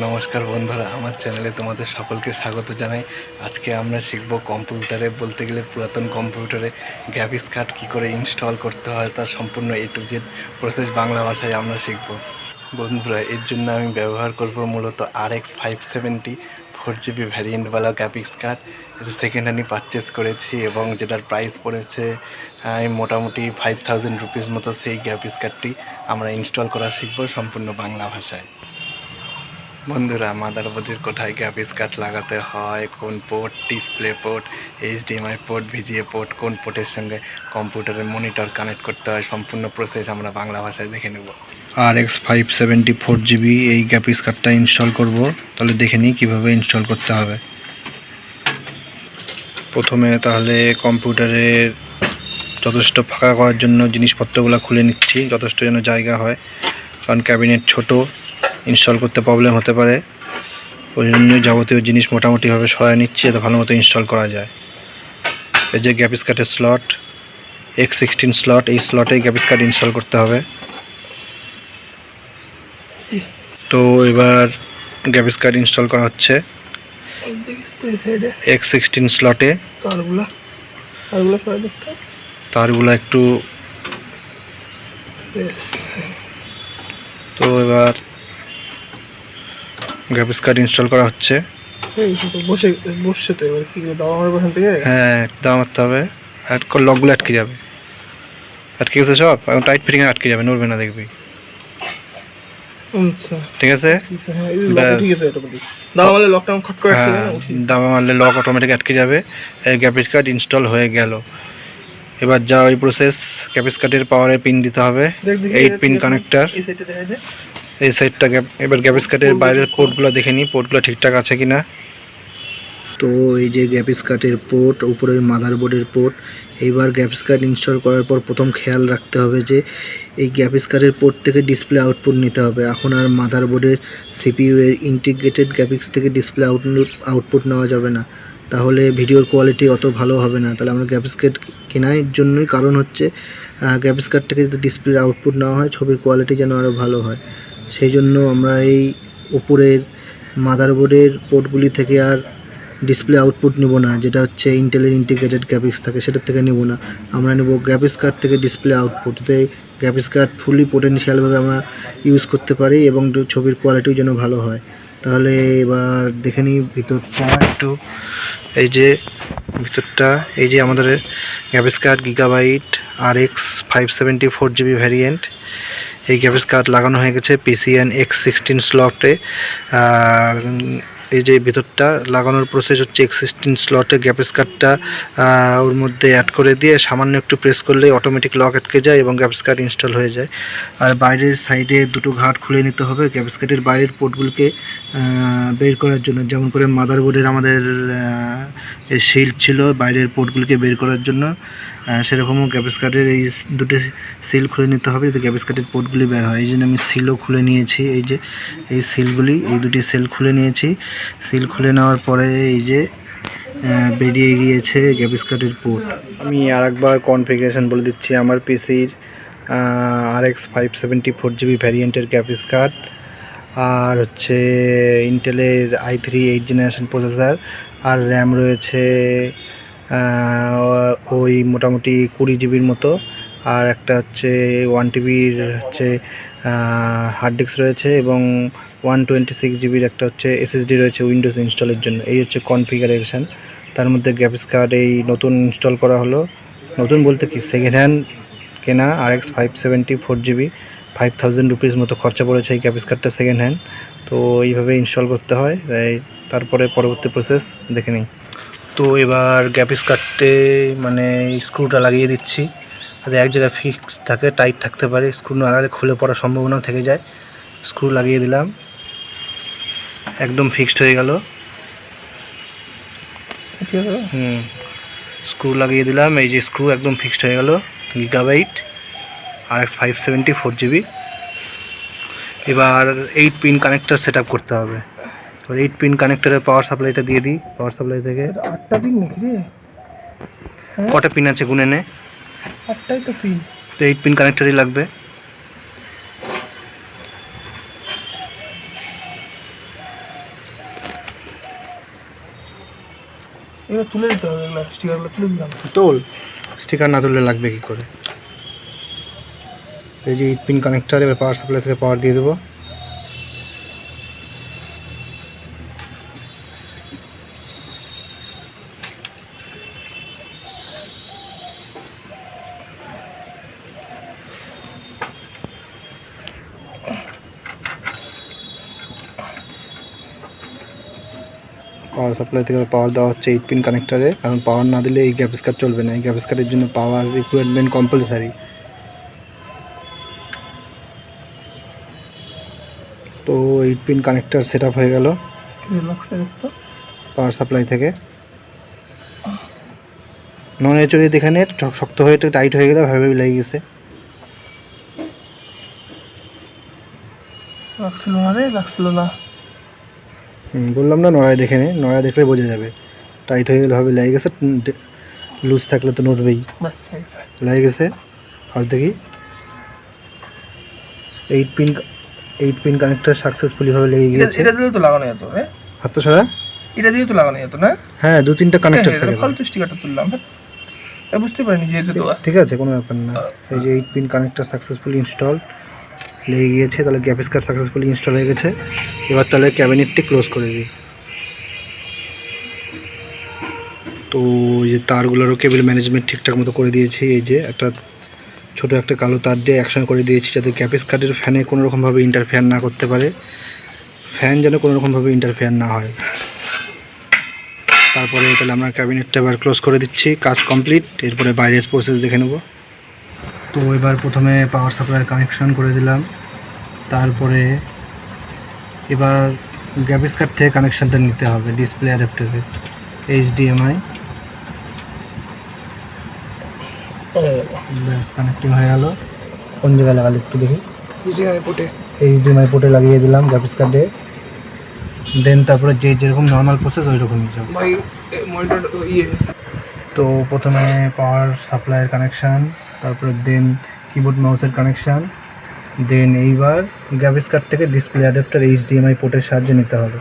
নমস্কার বন্ধুরা, আমার চ্যানেলে তোমাদের সকলকে স্বাগত জানাই। আজকে আমরা শিখব কম্পিউটারে, বলতে গেলে পুরাতন কম্পিউটারে গ্রাফিক্স কার্ড কী করে ইনস্টল করতে হয়, তার সম্পূর্ণ A to Z process Bangla ভাষায় আমরা শিখব। বন্ধুরা, এর জন্য আমি ব্যবহার করব মূলত R X five seventy four GB ভ্যারিয়েন্টওয়ালা graphics card. এটা সেকেন্ড হ্যান্ডই পারচেস করেছি এবং যেটার প্রাইস পড়েছে মোটামুটি ফাইভ থাউজেন্ড রুপিস মতো, সেই গ্রাফিক্স কার্ডটি আমরা ইনস্টল করা শিখব সম্পূর্ণ বাংলা ভাষায়। বন্ধুরা মাদারবোর্ডের কোথায় গ্রাফিক্স কার্ড লাগাতে হয়। কোন port display port HDMI port VGA port কোন পোর্টের সঙ্গে কম্পিউটারের মনিটর কানেক্ট করতে হয়, সম্পূর্ণ প্রসেস আমরা বাংলা ভাষায় দেখে নেব। R X five seventy four GB এই গ্রাফিক্স কার্ডটা ইনস্টল করব। তাহলে দেখে নিই কীভাবে ইনস্টল করতে হবে। প্রথমে তাহলে কম্পিউটারের যথেষ্ট ফাঁকা করার জন্য জিনিসপত্রগুলো খুলে নিচ্ছি, যথেষ্ট যেন জায়গা হয়। কারণ ক্যাবিনেট ছোট ইনস্টল করতে প্রবলেম হতে পারে। ওই জন্য যাবতীয় জিনিস মোটামুটিভাবে সরাই নিচ্ছি যাতে ভালো মতো ইনস্টল করা যায়। এই যে গ্যাপিস কার্ডের স্লট এক্স সিক্সটিন স্লট এই স্লটে গ্যাপিস কার্ড ইনস্টল করতে হবে। তো এবার গ্যাপিস কার্ড ইনস্টল করা হচ্ছে। তো এক্স সিক্সটিন স্লটে তারগুলা তারগুলো একটু তো এবার গ্রাফিক্স কার্ড ইনস্টল করা হচ্ছে। এই তো বসে বসছে তো এবার কি করে দাও ওখান থেকে? হ্যাঁ মারতে হবে। লকগুলো আটকে যাবে। আটকে গেছে সব? টাইট ফিটিংয়ে আটকে যাবে নড়বে না দেখবি। আচ্ছা। ঠিক আছে? হ্যাঁ হ্যাঁ মারলে লক অটোমেটিক আটকে যাবে। কার্ড ইনস্টল হয়ে গেল। এবার যা ওই প্রসেস গ্রাফিক্স কার্ডের পাওয়ারে পিন দিতে হবে। Eight pin? কানেক্টর এই সাইডটা এবার গ্রাফিক্স কার্ডের বাইরের পোর্টগুলো দেখে নিই পোর্টগুলো ঠিকঠাক আছে কি না তো এই যে গ্রাফিক্স কার্ডের পোর্ট উপরে মাদারবোর্ডের পোর্ট এইবার গ্রাফিক্স কার্ড ইনস্টল করার পর প্রথম খেয়াল রাখতে হবে যে এই গ্রাফিক্স কার্ডের পোর্ট থেকে ডিসপ্লে আউটপুট নিতে হবে। এখন আর মাদারবোর্ডের সিপিইউ এর ইন্টিগ্রেটেড গ্রাফিক্স থেকে ডিসপ্লে আউটপুট নেওয়া যাবে না। তাহলে ভিডিওর কোয়ালিটি অত ভালো হবে না। তাহলে আমরা গ্রাফিক্স কার্ড কেনার জন্যই কারণ হচ্ছে গ্রাফিক্স কার্ড থেকে যদি ডিসপ্লে আউটপুট নেওয়া হয়, ছবির কোয়ালিটি যেন আরও ভালো হয়। সেই জন্য আমরা এই উপরের মাদারবোর্ডের পোর্টগুলি থেকে আর ডিসপ্লে আউটপুট নেব না, যেটা হচ্ছে ইন্টেলের ইন্টিগ্রেটেড গ্রাফিক্স থাকে, সেটার থেকে নেব না। আমরা নেব গ্রাফিক্স কার্ড থেকে ডিসপ্লে আউটপুট এতে গ্রাফিক্স কার্ড ফুলি পোটেনশিয়ালভাবে আমরা ইউজ করতে পারি এবং ছবির কোয়ালিটিও যেন ভালো হয়। তাহলে এবার দেখে নিই ভিতরটা একটু। এই যে ভিতরটা, এই যে আমাদের graphics card Gigabyte R X five seventy four GB variant এই গ্রাফিক্স কার্ড লাগানো হয়ে গেছে পিসিএন এক্স সিক্সটিন স্লটে এই যে ভিতরটা লাগানোর প্রসেস হচ্ছে এক্স সিক্সটিন স্লটে গ্রাফিক্স কার্ডটা ওর মধ্যে অ্যাড করে দিয়ে সামান্য একটু প্রেস করলে অটোমেটিক লক আটকে যায় এবং গ্রাফিক্স কার্ড ইনস্টল হয়ে যায়। আর বাইরের সাইডে দুটো ঘাট খুলে নিতে হবে গ্রাফিক্স কার্ডের বাইরের পোর্টগুলোকে বের করার জন্য। যেমন করে মাদারবোর্ডের আমাদের শিল্ড ছিল, বাইরের পোর্টগুলোকে বের করার জন্য। সেরকমও গ্রাফিক্স কার্ডের এই দুটো সিল খুলে নিতে হবে যাতে গ্রাফিক্স কার্ডের পোর্টগুলি বের হয়। এই জন্য আমি সিলও খুলে নিয়েছি। এই যে, এই সিলগুলি, এই দুটি সেল খুলে নিয়েছি। সিল খুলে নেওয়ার পরে এই যে বেরিয়ে গিয়েছে গ্রাফিক্স কার্ডের পোর্ট আমি আর একবার কনফিগারেশন বলে দিচ্ছি। আমার পিসির R X five seventy four GB ভ্যারিয়েন্টের graphics card আর হচ্ছে ইন্টেলের I three eight generation processor R RAM রয়েছে ওই মোটামুটি কুড়ি জিবির মতো। আর একটা হচ্ছে ওয়ান টিবির হচ্ছে হার্ড ডিস্ক রয়েছে এবং ওয়ান টোয়েন্টি সিক্স জিবির একটা হচ্ছে এসএসডি রয়েছে উইন্ডোজ ইনস্টলের জন্য। এই হচ্ছে কনফিগারেশন তার মধ্যে গ্রাফিক্স কার্ড এই নতুন ইনস্টল করা হলো। নতুন বলতে কি? সেকেন্ড হ্যান্ড কেনা R X five seventy four GB five thousand rupees মতো খরচা পড়েছে এই গ্রাফিক্স কার্ডটা সেকেন্ড হ্যান্ড তো এইভাবে ইনস্টল করতে হয়। তারপরে পরবর্তী প্রসেস দেখে নিই। তো এবার গ্রাফিক্স কার্ডে মানে স্ক্রুটা লাগিয়ে দিচ্ছি। যাতে এক জায়গায় ফিক্স থাকে, টাইট থাকতে পারে। স্ক্রু না লাগালে খুলে পড়ার সম্ভাবনাও থেকে যায়। স্ক্রু লাগিয়ে দিলাম। একদম ফিক্সড হয়ে গেল। হুম, স্ক্রু লাগিয়ে দিলাম। এই যে স্ক্রু একদম ফিক্সড হয়ে গেল। Gigabyte R X five seventy, four GB. এবার এইট পিন কানেক্টার সেট করতে হবে। এবার এইট পিন কানেক্টরের পাওয়ার সাপ্লাইটা দিয়ে দিই পাওয়ার সাপ্লাই থেকে। আটটা পিন কটা পিন আছে গুনে নে? আটটাই তো পিন তো এইট পিন কানেক্টরই লাগবে। স্টিকার না লাগবে করে? যে পিন এবার পাওয়ার সাপ্লাই থেকে পাওয়ার দিয়ে দেবো। পাওয়ার সাপ্লাই থেকে পাওয়ার দেওয়া হচ্ছে এইট পিন কানেক্টারে কারণ পাওয়ার না দিলে এই গ্যাপ স্কার চলবে না। এই গ্যাপ স্কারের জন্য পাওয়ার রিকোয়ারমেন্ট কম্পালসারি তো এইট পিন কানেক্টার সেট হয়ে গেল। পাওয়ার সাপ্লাই থেকে। নন এচুরি দেখে নে ঠ- শক্ত হয়ে একটু টাইট হয়ে গেলে ভাবে লেগে গেছে। লাগছিল না রে লাগছিল না। বললাম না নড়ায় দেখে নে নড়ায় দেখলে বোঝা যাবে। টাইট হয়ে গেলে হবে লেগে গেছে লুজ থাকলে তো নড়বেই। গেছে। লেগে গেছে আর দেখি। Eight pin eight pin connector সাকসেসফুলিভাবে লেগে গিয়েছে। এটা দিয়ে তো লাগানো যেত হ্যাঁ? হাত তো সারা। এটা দিয়ে তো লাগানো যেত না? হ্যাঁ দু তিনটা কানেক্টার হ্যাঁ, থাকে এটা ফালতু স্টিকারটা তুললাম হ্যাঁ। বুঝতে পারিনি যে এটা তো ঠিক আছে। কোনো ব্যাপার না। এই যে eight pin connector successfully install লেগে গিয়েছে, তাহলে গ্যাপ স্কার সাকসেসফুলি ইনস্টল হয়ে গেছে। এবার তাহলে ক্যাবিনেটটি ক্লোজ করে দিই। তো এই যে তারগুলোরও কেবিল ম্যানেজমেন্ট ঠিকঠাক মতো করে দিয়েছি, এই যে একটা ছোট একটা কালো তার দিয়ে অ্যাকশন করে দিয়েছি, যাতে গ্যাপেস কার্ডের ফ্যানে কোনো রকমভাবে ইন্টারফেয়ার না করতে পারে। ফ্যান যেন কোনো রকমভাবে ইন্টারফেয়ার না হয়। তারপরে তাহলে আমরা ক্যাবিনেটটা এবার ক্লোজ করে দিচ্ছি, কাজ কমপ্লিট এরপরে বাইরের প্রসেস দেখে নেব। তো এবার প্রথমে পাওয়ার সাপ্লাইয়ের কানেকশন করে দিলাম। তারপরে এবার গ্যাপিস কার্ড থেকে কানেকশানটা নিতে হবে ডিসপ্লে অ্যাডাপ্টারে এইচডিএমআই ব্যাস কানেক্টিং হয়ে গেল। কোন জায়গায় লাগালে একটু দেখি। এইচডিএমআই পোর্টে লাগিয়ে দিলাম গ্রাফিক্স কার্ডে দেন তারপরে যে যেরকম নর্মাল প্রসেস ওই রকমই তো প্রথমে পাওয়ার সাপ্লাইয়ের কানেকশান তারপরে দেন কিবোর্ড মাউসের কানেকশান দেন এইবার গ্রাফিক্স কার্ড থেকে ডিসপ্লে অ্যাডাপ্টার এইচডিএমআই পোর্টের সাহায্যে নিতে হবে।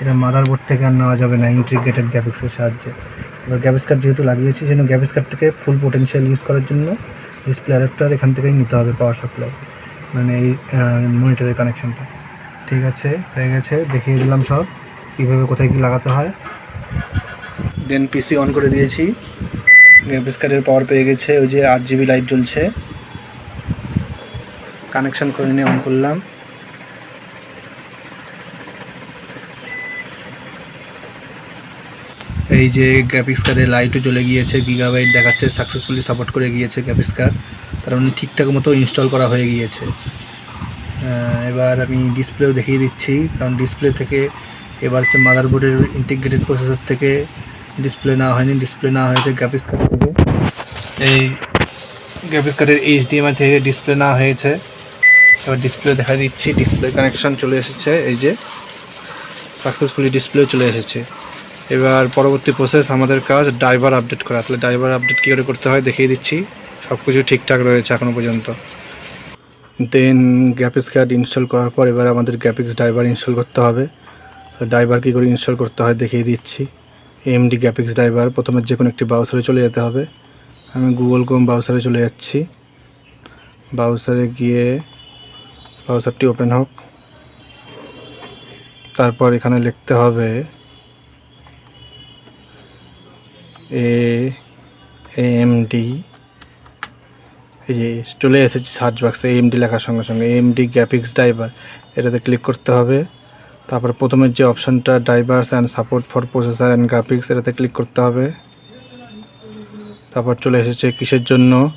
এটা মাদারবোর্ড থেকে আর নেওয়া যাবে না ইন্টিগ্রেটেড গ্রাফিক্সের সাহায্যে। এবার গ্রাফিক্স কার্ড যেহেতু লাগিয়েছি, সেজন্য গ্রাফিক্স কার্ড থেকে ফুল পোটেনশিয়াল ইউজ করার জন্য ডিসপ্লে অ্যাডাপ্টার এখান থেকেই নিতে হবে পাওয়ার সাপ্লাই মানে এই মনিটরের কানেকশানটা ঠিক আছে, হয়ে গেছে, দেখিয়ে দিলাম সব, কীভাবে কোথায় কী লাগাতে হয়। দেন পিসি অন করে দিয়েছি। গ্রাফিক্স কার্ডের পাওয়ার পেয়ে গেছে, ওই যে আট জিবি লাইট জ্বলছে। কানেকশন করে নিয়ে অন করলাম। এই যে গ্রাফিক্স কার্ডের লাইটও জ্বলে গিয়েছে গিগাবাইট দেখাচ্ছে সাকসেসফুলি সাপোর্ট করে গিয়েছে গ্রাফিক্স কার্ড তার মানে ঠিকঠাক মতো ইনস্টল করা হয়ে গিয়েছে। এবার আমি ডিসপ্লেও দেখিয়ে দিচ্ছি। কারণ ডিসপ্লে থেকে এবার হচ্ছে মাদারবোর্ডের ইন্টিগ্রেটেড প্রসেসর থেকে ডিসপ্লে না হয়নি ডিসপ্লে না হয়েছে গ্রাফিক্স কার্ড থেকে। এই গ্রাফিক্স কার্ডের এইচডিএমআই থেকে ডিসপ্লে না হয়েছে। এবার ডিসপ্লে দেখা দিচ্ছি ডিসপ্লে কানেকশন চলে এসেছে, এই যে সাকসেসফুলি ডিসপ্লে চলে এসেছে। এবার পরবর্তী প্রসেস আমাদের কাজ ড্রাইভার আপডেট করা। তাহলে ড্রাইভার আপডেট কী করে করতে হয় দেখিয়ে দিচ্ছি। সব কিছু ঠিকঠাক রয়েছে এখনও পর্যন্ত। দেন গ্রাফিক্স কার্ড ইনস্টল করার পর এবার আমাদের গ্রাফিক্স ড্রাইভার ইনস্টল করতে হবে। ড্রাইভার কী করে ইনস্টল করতে হয় দেখিয়ে দিচ্ছি। এমডি গ্রাফিক্স ড্রাইভার প্রথমে যে কোনো একটি ব্রাউজারে চলে যেতে হবে। আমি গুগল ক্রোম ব্রাউজারে চলে যাচ্ছি। ব্রাউজারে গিয়ে ব্রাউজারটি ওপেন হোক। তারপর এখানে লিখতে হবে এ এমডি এই যে চলে এসেছে সার্চ বক্সে এমডি লেখার সঙ্গে সঙ্গে। এমডি গ্রাফিক্স ড্রাইভার এটাতে ক্লিক করতে হবে। তারপর প্রথমের যে অপশানটা drivers and support for processor and graphics এটাতে ক্লিক করতে হবে। তারপর চলে এসেছে কিসের জন্য?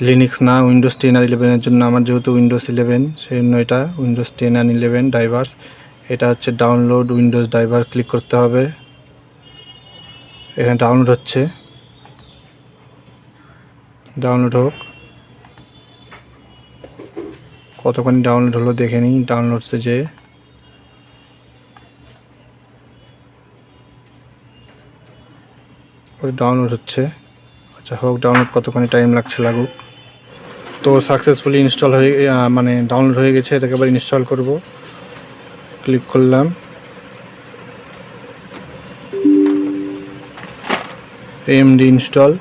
লিনিক্স না উইন্ডোজ টেন আর ইলেভেনের জন্য। আমার যেহেতু উইন্ডোজ ইলেভেন সেই জন্য এটা Windows ten and eleven drivers এটা হচ্ছে ডাউনলোড উইন্ডোজ ড্রাইভার ক্লিক করতে হবে। এখানে ডাউনলোড হচ্ছে। ডাউনলোড হোক। কতক্ষণ ডাউনলোড হলো দেখে নিই। ডাউনলোডসে যে ডাউনলোড হচ্ছে। আচ্ছা হোক ডাউনলোড কতখানি টাইম লাগছে লাগুক। তো সাকসেসফুলি ইনস্টল হয়ে মানে ডাউনলোড হয়ে গেছে, এটাকে আবার ইনস্টল করব। ক্লিক করলাম। এমডি ইনস্টল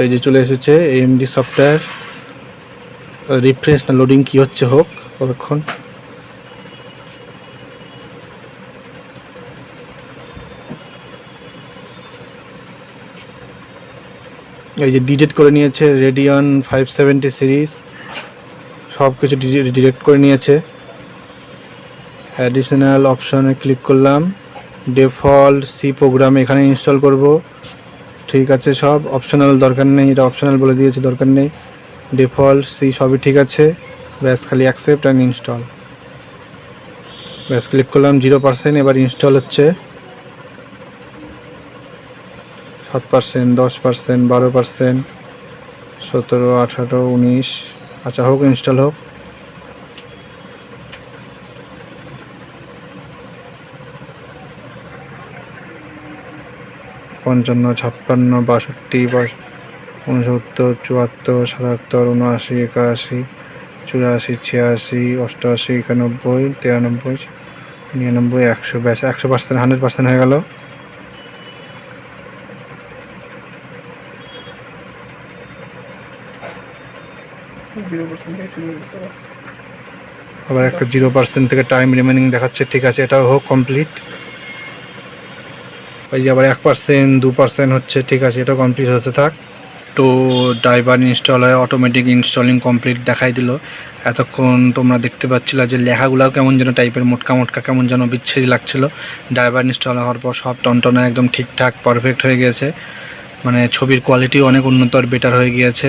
এই যে চলে এসেছে এমডি সফটওয়্যার রিফ্রেশ না লোডিং কি হচ্ছে, হোক ততক্ষণ এই যে ডিলিট করে নিয়েছে রেডিয়ন ফাইভ সেভেন্টি সিরিজ সব কিছু ডিরেক্ট করে নিয়েছে। অ্যাডিশনাল অপশনে ক্লিক করলাম। ডিফল্ট সি প্রোগ্রাম এখানে ইনস্টল করব। ঠিক আছে সব। অপশনাল দরকার নেই, এটা অপশনাল বলে দিয়েছে, দরকার নেই। ডিফল্ট সি সবই ঠিক আছে। ব্যাস, খালি অ্যাকসেপ্ট অ্যান্ড ইনস্টল ব্যাস ক্লিক করলাম জিরো পার্সেন্ট এবার ইনস্টল হচ্ছে। সাত পার্সেন্ট দশ পার্সেন্ট বারো পার্সেন্ট সতেরো, আঠারো, উনিশ। আচ্ছা হোক ইনস্টল হোক। পঞ্চান্ন, ছাপ্পান্ন, বাষট্টি উনসত্তর, চুয়াত্তর, সাতাত্তর, উনআশি, একাশি, চুরাশি, ছিয়াশি, অষ্টআশি, একানব্বই, তিরানব্বই, নিরানব্বই, একশো। ব্যাস, একশো পার্সেন্ট হান্ড্রেড পার্সেন্ট হয়ে গেল। আবার একটা জিরো পার্সেন্ট থেকে টাইম রিমেনিং দেখাচ্ছে, ঠিক আছে, এটাও হোক কমপ্লিট ওই যে আবার এক পার্সেন্ট দু পার্সেন্ট হচ্ছে, ঠিক আছে এটা কমপ্লিট হতে থাক। তো ড্রাইভার ইনস্টল হয় অটোমেটিক ইনস্টলিং কমপ্লিট দেখাই দিল। এতক্ষণ তোমরা দেখতে পাচ্ছিলা যে লেখাগুলোও কেমন যেন টাইপের মোটকা মোটকা কেমন যেন বিচ্ছিরি লাগছিল। ড্রাইভার ইনস্টল হওয়ার পর সব টনটনা একদম ঠিকঠাক পারফেক্ট হয়ে গিয়েছে। মানে ছবির কোয়ালিটি অনেক উন্নত আর বেটার হয়ে গিয়েছে।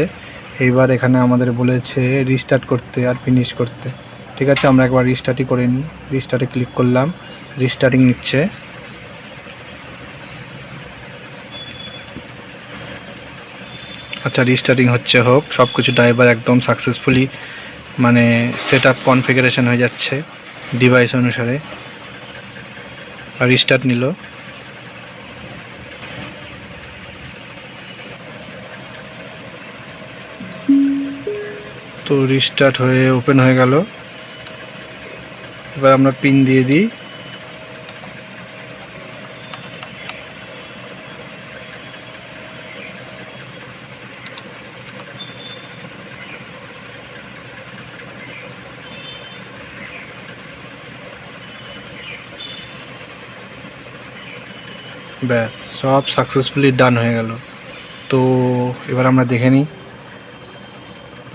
এইবার এখানে আমাদের বলেছে রিস্টার্ট করতে আর ফিনিশ করতে। ঠিক আছে, আমরা একবার রিস্টার্টই করে নিই। রিস্টার্টে ক্লিক করলাম রিস্টার্টিং নিচ্ছে। আচ্ছা রিস্টার্টিং হচ্ছে, হোক সব কিছু ড্রাইভার একদম সাকসেসফুলি মানে সেট আপ কনফিগারেশন হয়ে যাচ্ছে ডিভাইস অনুসারে। আর রিস্টার্ট নিল। তো রিস্টার্ট হয়ে ওপেন হয়ে গেল। এবার আমরা পিন দিয়ে দিই। ব্যাস, সব সাকসেসফুলি ডান হয়ে গেল। তো এবার আমরা দেখে নিই।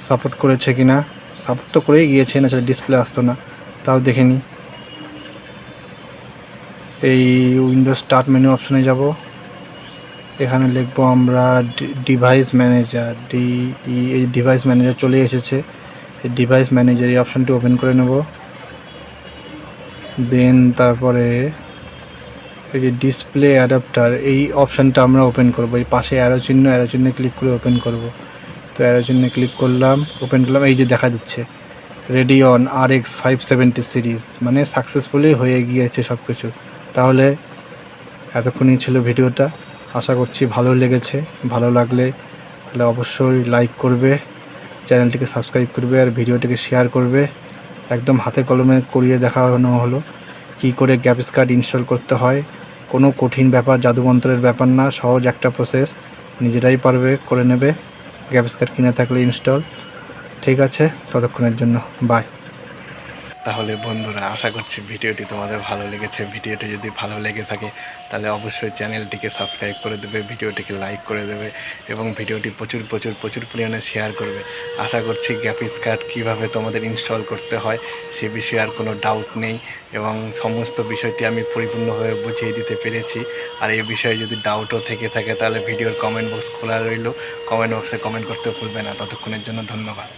সাপোর্ট করেছে কি না সাপোর্ট তো করেই গিয়েছে না ডিসপ্লে আসতো না, তাও দেখে নিই এই উইন্ডোজ স্টার্ট মেনু অপশনে যাব। এখানে লিখব আমরা ডিভাইস ম্যানেজার ডি এই ডিভাইস ম্যানেজার চলে এসেছে। এই ডিভাইস ম্যানেজার এই অপশনটি ওপেন করে নেব। দেন তারপরে এই যে ডিসপ্লে অ্যাডাপ্টার এই অপশানটা আমরা ওপেন করব। এই পাশে অ্যারো চিহ্ন অ্যারো চিহ্নে ক্লিক করে ওপেন করব। তো অ্যারো চিহ্নে ক্লিক করলাম ওপেন করলাম, এই যে দেখা দিচ্ছে Radeon R X five seventy series মানে সাকসেসফুলি হয়ে গিয়েছে সব কিছু তাহলে এতক্ষণই ছিল ভিডিওটা। আশা করছি ভালো লেগেছে, ভালো লাগলে তাহলে অবশ্যই লাইক করবে, চ্যানেলটিকে সাবস্ক্রাইব করবে আর ভিডিওটিকে শেয়ার করবে। একদম হাতে কলমে করিয়ে দেখানো হলো, কী করে গ্যাপস কার্ড ইনস্টল করতে হয়। কোনো কঠিন ব্যাপার, জাদুমন্ত্রের ব্যাপার না, সহজ একটা প্রসেস নিজেরাই পারবে, করে নেবে। গ্যাপস কার্ড কিনে থাকলে ইনস্টল ঠিক আছে ততক্ষণের জন্য বাই তাহলে বন্ধুরা, আশা করছি ভিডিওটি তোমাদের ভালো লেগেছে। ভিডিওটি যদি ভালো লেগে থাকে, তাহলে অবশ্যই চ্যানেলটিকে সাবস্ক্রাইব করে দেবে, ভিডিওটিকে লাইক করে দেবে এবং ভিডিওটি প্রচুর প্রচুর প্রচুর পরিমাণে শেয়ার করবে। আশা করছি গ্যাপিস কার্ড কীভাবে তোমাদের ইনস্টল করতে হয়, সে বিষয়ে আর কোনো ডাউট নেই এবং সমস্ত বিষয়টি আমি পরিপূর্ণভাবে বুঝিয়ে দিতে পেরেছি। আর এই বিষয়ে যদি ডাউটও থেকে থাকে, তাহলে ভিডিওর কমেন্ট বক্স খোলা রইল। কমেন্ট বক্সে কমেন্ট করতে ভুলবে না। ততক্ষণের জন্য ধন্যবাদ।